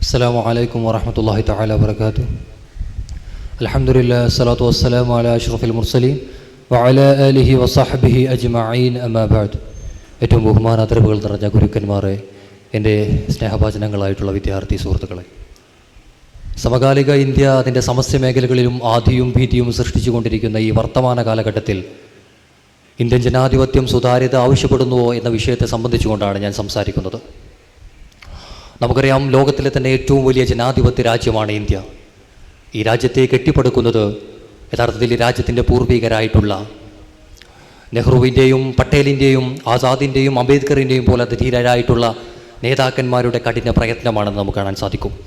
السلام عليكم ورحمة الله تعالى وبركاته الحمد لله الصلاة والسلام على أشرف المرسلين وعلى آله وصحبه أجمعين أما بعد ഏറ്റവും ബഹുമാനാദരവുകൾ നിറഞ്ഞ ഗുരുക്കന്മാരെ എൻ്റെ സ്നേഹഭാചനങ്ങളായിട്ടുള്ള വിദ്യാർത്ഥി സുഹൃത്തുക്കളെ സമകാലിക ഇന്ത്യ അതിൻ്റെ സമസ്യ മേഖലകളിലും ആധിയും ഭീതിയും സൃഷ്ടിച്ചുകൊണ്ടിരിക്കുന്ന ഈ വർത്തമാന കാലഘട്ടത്തിൽ ഇന്ത്യൻ ജനാധിപത്യം സുതാര്യത ആവശ്യപ്പെടുന്നുവോ എന്ന വിഷയത്തെ സംബന്ധിച്ചുകൊണ്ടാണ് ഞാൻ സംസാരിക്കുന്നത് നമുക്കറിയാം ലോകത്തിലെ തന്നെ ഏറ്റവും വലിയ ജനാധിപത്യ രാജ്യമാണ് ഇന്ത്യ. ഈ രാജ്യത്തെ കെട്ടിപ്പടുക്കുന്നത് യഥാർത്ഥത്തിൽ ഈ രാജ്യത്തിന്റെ പൂർവികരായിട്ടുള്ള നെഹ്റുവിന്റെയും പട്ടേലിന്റെയും ആസാദിന്റെയും അംബേദ്കറിന്റെയും പോലെ ധീരരായിട്ടുള്ള നേതാക്കന്മാരുടെ കഠിന പ്രയത്നമാണെന്ന് നമുക്ക് കാണാൻ സാധിക്കും.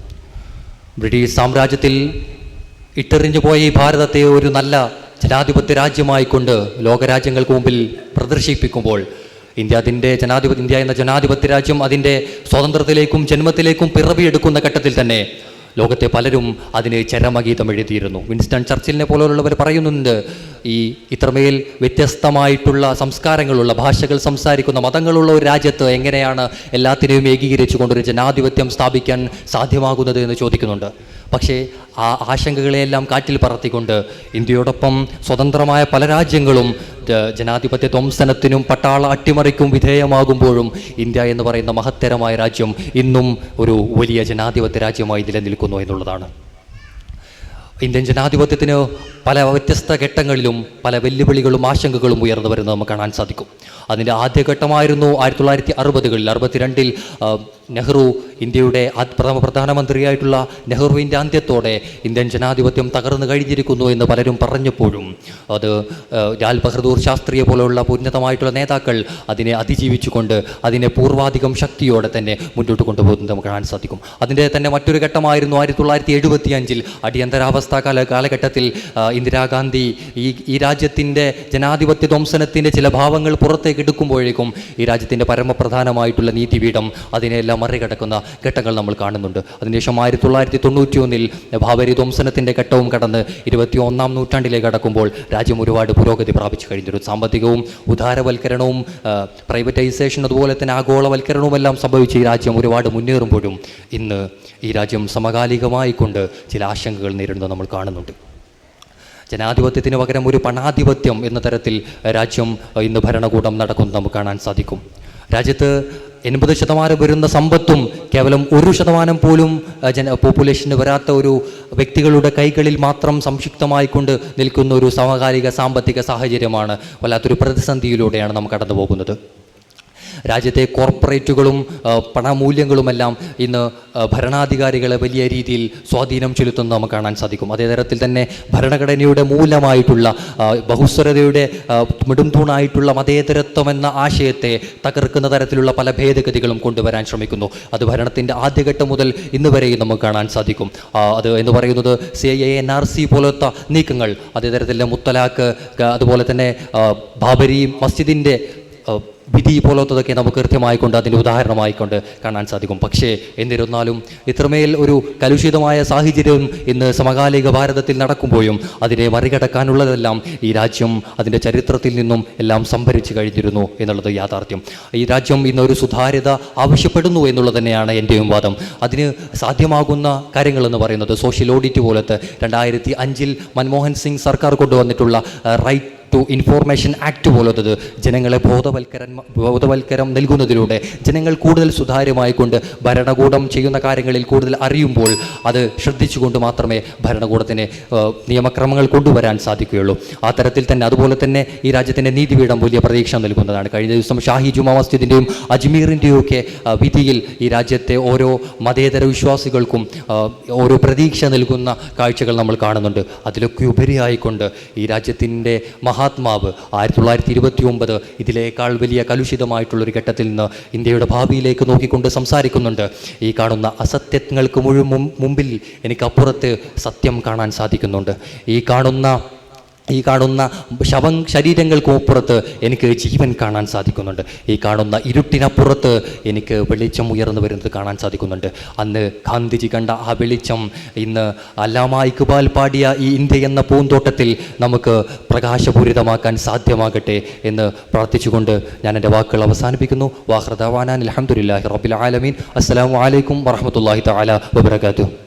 ബ്രിട്ടീഷ് സാമ്രാജ്യത്തിൽ ഇട്ടെറിഞ്ഞു പോയ ഈ ഭാരതത്തെ ഒരു നല്ല ജനാധിപത്യ രാജ്യമായിക്കൊണ്ട് ലോകരാജ്യങ്ങൾക്ക് മുമ്പിൽ പ്രദർശിപ്പിക്കുമ്പോൾ ഇന്ത്യ അതിന്റെ ജനാധിപത്യ ഇന്ത്യ എന്ന ജനാധിപത്യ രാജ്യം അതിന്റെ സ്വാതന്ത്ര്യത്തിലേക്കും ജന്മത്തിലേക്കും പിറവിയെടുക്കുന്ന ഘട്ടത്തിൽ തന്നെ ലോകത്തെ പലരും അതിന് ചരമഗീതം എഴുതിയിരുന്നു. വിൻസ്റ്റൺ ചർച്ചിലിനെ പോലുള്ളവർ പറയുന്നുണ്ട് ഈ ഇത്രമേൽ വ്യത്യസ്തമായിട്ടുള്ള സംസ്കാരങ്ങളുള്ള ഭാഷകൾ സംസാരിക്കുന്ന മതങ്ങളുള്ള ഒരു രാജ്യത്ത് എങ്ങനെയാണ് എല്ലാത്തിനെയും ഏകീകരിച്ചുകൊണ്ട് ഒരു ജനാധിപത്യം സ്ഥാപിക്കാൻ സാധ്യമാകുന്നത് എന്ന് ചോദിക്കുന്നുണ്ട്. പക്ഷേ ആ ആശങ്കകളെയെല്ലാം കാറ്റിൽ പറത്തിക്കൊണ്ട് ഇന്ത്യയോടൊപ്പം സ്വതന്ത്രമായ പല രാജ്യങ്ങളും ജനാധിപത്യ ധ്വംസനത്തിനും പട്ടാള അട്ടിമറിക്കും വിധേയമാകുമ്പോഴും ഇന്ത്യ എന്ന് പറയുന്ന മഹത്തരമായ രാജ്യം ഇന്നും ഒരു വലിയ ജനാധിപത്യ രാജ്യമായി നിലനിൽക്കുന്നു എന്നുള്ളതാണ്. ഇന്ത്യൻ ജനാധിപത്യത്തിന് പല വ്യത്യസ്ത ഘട്ടങ്ങളിലും പല വെല്ലുവിളികളും ആശങ്കകളും ഉയർന്നു വരുന്നത് നമുക്ക് കാണാൻ സാധിക്കും. അതിന്റെ ആദ്യഘട്ടമായിരുന്നു ആയിരത്തി തൊള്ളായിരത്തി അറുപതുകളിൽ അറുപത്തിരണ്ടിൽ നെഹ്റു ഇന്ത്യയുടെ പ്രഥമ പ്രധാനമന്ത്രിയായിട്ടുള്ള നെഹ്റുവിന്റെ അന്ത്യത്തോടെ ഇന്ത്യൻ ജനാധിപത്യം തകർന്നു കഴിഞ്ഞിരിക്കുന്നു എന്ന് പലരും പറഞ്ഞപ്പോഴും. അത് ലാൽ ബഹദൂർ ശാസ്ത്രിയെ പോലെയുള്ള ഉന്നതമായിട്ടുള്ള നേതാക്കൾ അതിനെ അതിജീവിച്ചുകൊണ്ട് അതിനെ പൂർവാധികം ശക്തിയോടെ തന്നെ മുന്നോട്ട് കൊണ്ടുപോകുന്നത് നമുക്ക് കാണാൻ സാധിക്കും. അതിന്റെ തന്നെ മറ്റൊരു ഘട്ടമായിരുന്നു ആയിരത്തി തൊള്ളായിരത്തി എഴുപത്തി അഞ്ചിൽ അടിയന്തരാവസ്ഥ കാല കാലഘട്ടത്തിൽ ഇന്ദിരാഗാന്ധി ഈ ഈ രാജ്യത്തിന്റെ ജനാധിപത്യ ധ്വംസനത്തിന്റെ ചില ഭാവങ്ങൾ പുറത്തേക്ക് എടുക്കുമ്പോഴേക്കും ഈ രാജ്യത്തിന്റെ പരമപ്രധാനമായിട്ടുള്ള നീതിപീഠം അതിനെല്ലാം മറികടക്കുന്ന ഘട്ടങ്ങൾ നമ്മൾ കാണുന്നുണ്ട്. അതിനുശേഷം ആയിരത്തി തൊള്ളായിരത്തി തൊണ്ണൂറ്റി ഒന്നിൽ ഭാവരി ധ്വംസനത്തിന്റെ ഘട്ടവും കടന്ന് ഇരുപത്തി ഒന്നാം നൂറ്റാണ്ടിലേക്ക് കടക്കുമ്പോൾ രാജ്യം ഒരുപാട് പുരോഗതി പ്രാപിച്ചു കഴിഞ്ഞിരുന്നു സാമ്പത്തികവും ഉദാരവൽക്കരണവും പ്രൈവറ്റൈസേഷൻ അതുപോലെ തന്നെ ആഗോളവൽക്കരണവും എല്ലാം സംഭവിച്ച് ഈ രാജ്യം ഒരുപാട് മുന്നേറുമ്പോഴും ഇന്ന് ഈ രാജ്യം സമകാലികമായി കൊണ്ട് ചില ആശങ്കകൾ നേരിടുന്നത് നമ്മൾ കാണുന്നുണ്ട്. ജനാധിപത്യത്തിന് പകരം ഒരു പണാധിപത്യം എന്ന തരത്തിൽ രാജ്യം ഇന്ന് ഭരണകൂടം നടക്കുന്നത് നമുക്ക് കാണാൻ സാധിക്കും. രാജ്യത്ത് എൺപത് ശതമാനം വരുന്ന സമ്പത്തും കേവലം ഒരു ശതമാനം പോലും ജന പോപ്പുലേഷന് വരാത്ത ഒരു വ്യക്തികളുടെ കൈകളിൽ മാത്രം സംക്ഷിപ്തമായിക്കൊണ്ട് നിൽക്കുന്ന ഒരു സമകാലിക സാമ്പത്തിക സാഹചര്യമാണ് വല്ലാത്തൊരു പ്രതിസന്ധിയിലൂടെയാണ് നാം കടന്നു പോകുന്നത് രാജ്യത്തെ കോർപ്പറേറ്റുകളും പണമൂല്യങ്ങളുമെല്ലാം ഇന്ന് ഭരണാധികാരികളെ വലിയ രീതിയിൽ സ്വാധീനം ചെലുത്തുന്നത് നമുക്ക് കാണാൻ സാധിക്കും. അതേ തരത്തിൽ തന്നെ ഭരണഘടനയുടെ മൂലമായിട്ടുള്ള ബഹുസ്വരതയുടെ മിടുംതൂണായിട്ടുള്ള മതേതരത്വം എന്ന ആശയത്തെ തകർക്കുന്ന തരത്തിലുള്ള പല ഭേദഗതികളും കൊണ്ടുവരാൻ ശ്രമിക്കുന്നു. അത് ഭരണത്തിന്റെ ആദ്യഘട്ടം മുതൽ ഇന്ന് വരെയും നമുക്ക് കാണാൻ സാധിക്കും. അത് എന്ന് പറയുന്നത് C I N R C പോലത്തെ നീക്കങ്ങൾ അതേ തരത്തിലെ മുത്തലാഖ് അതുപോലെ തന്നെ ബാബരി മസ്ജിദിന്റെ വിധി പോലത്തതൊക്കെ നമുക്ക് കൃത്യമായിക്കൊണ്ട് അതിന്റെ ഉദാഹരണമായിക്കൊണ്ട് കാണാൻ സാധിക്കും. പക്ഷേ എന്നിരുന്നാലും ഇത്രമേൽ ഒരു കലുഷിതമായ സാഹചര്യം ഇന്ന് സമകാലിക ഭാരതത്തിൽ നടക്കുമ്പോഴും അതിനെ മറികടക്കാനുള്ളതെല്ലാം ഈ രാജ്യം അതിന്റെ ചരിത്രത്തിൽ നിന്നും എല്ലാം സംഭരിച്ചു കഴിഞ്ഞിരുന്നു എന്നുള്ളത് യാഥാർത്ഥ്യം. ഈ രാജ്യം ഇന്ന് ഒരു സുതാര്യത ആവശ്യപ്പെടുന്നു എന്നുള്ളത് തന്നെയാണ് എന്റെയും വാദം. അതിന് സാധ്യമാകുന്ന കാര്യങ്ങളെന്ന് പറയുന്നത് സോഷ്യൽ ഓഡിറ്റ് പോലത്തെ രണ്ടായിരത്തി അഞ്ചിൽ മൻമോഹൻ സിംഗ് സർക്കാർ കൊണ്ടുവന്നിട്ടുള്ള റൈറ്റ് ടു ഇൻഫോർമേഷൻ ആക്ട് പോലത്തത് ജനങ്ങളെ ബോധവൽക്കരൻ ബോധവൽക്കരം നൽകുന്നതിലൂടെ ജനങ്ങൾ കൂടുതൽ സുതാര്യമായിക്കൊണ്ട് ഭരണകൂടം ചെയ്യുന്ന കാര്യങ്ങളിൽ കൂടുതൽ അറിയുമ്പോൾ അത് ശ്രദ്ധിച്ചുകൊണ്ട് മാത്രമേ ഭരണകൂടത്തിന് നിയമക്രമങ്ങൾ കൊണ്ടുവരാൻ സാധിക്കുകയുള്ളൂ. ആ തരത്തിൽ തന്നെ അതുപോലെ തന്നെ ഈ രാജ്യത്തിന്റെ നീതിപീഠം വലിയ പ്രതീക്ഷ നൽകുന്നതാണ്. കഴിഞ്ഞ ദിവസം ഷാഹി ജുമാ മസ്ജിദിന്റെയും അജ്മീറിന്റെയും ഒക്കെ വിധിയിൽ ഈ രാജ്യത്തെ ഓരോ മതേതര വിശ്വാസികൾക്കും ഓരോ പ്രതീക്ഷ നൽകുന്ന കാഴ്ചകൾ നമ്മൾ കാണുന്നുണ്ട്. അതിലൊക്കെ ഉപരിയായിക്കൊണ്ട് ഈ രാജ്യത്തിന്റെ മഹാത്മാവ് ആയിരത്തി തൊള്ളായിരത്തി ഇരുപത്തി ഒമ്പത് ഇതിലേക്കാൾ വലിയ കലുഷിതമായിട്ടുള്ളൊരു ഘട്ടത്തിൽ നിന്ന് ഇന്ത്യയുടെ ഭാവിയിലേക്ക് നോക്കിക്കൊണ്ട് സംസാരിക്കുന്നുണ്ട്. ഈ കാണുന്ന അസത്യങ്ങൾക്ക് മുഴുവൻ മുമ്പിൽ എനിക്ക് അപ്പുറത്ത് സത്യം കാണാൻ സാധിക്കുന്നുണ്ട്. ഈ കാണുന്ന ഈ കാണുന്ന ശവം ശരീരങ്ങൾക്കും അപ്പുറത്ത് എനിക്ക് ജീവൻ കാണാൻ സാധിക്കുന്നുണ്ട്. ഈ കാണുന്ന ഇരുട്ടിനപ്പുറത്ത് എനിക്ക് വെളിച്ചം ഉയർന്നു വരുന്നത് കാണാൻ സാധിക്കുന്നുണ്ട്. അന്ന് ഗാന്ധിജി കണ്ട ആ വെളിച്ചം ഇന്ന് അല്ലാമ ഇക്ബാൽ പാടിയ ഈ ഇന്ത്യ എന്ന പൂന്തോട്ടത്തിൽ നമുക്ക് പ്രകാശപൂരിതമാക്കാൻ സാധ്യമാകട്ടെ എന്ന് പ്രാർത്ഥിച്ചുകൊണ്ട് ഞാൻ എന്റെ വാക്കുകൾ അവസാനിപ്പിക്കുന്നു. വാഹൃദാൻ അലഹമുല്ലാഹി റബ്ബിൽ ആലമീൻ. അസ്സലാമു അലൈക്കും വറഹമത്തല്ലാഹി തആല വബറകാതുഹു.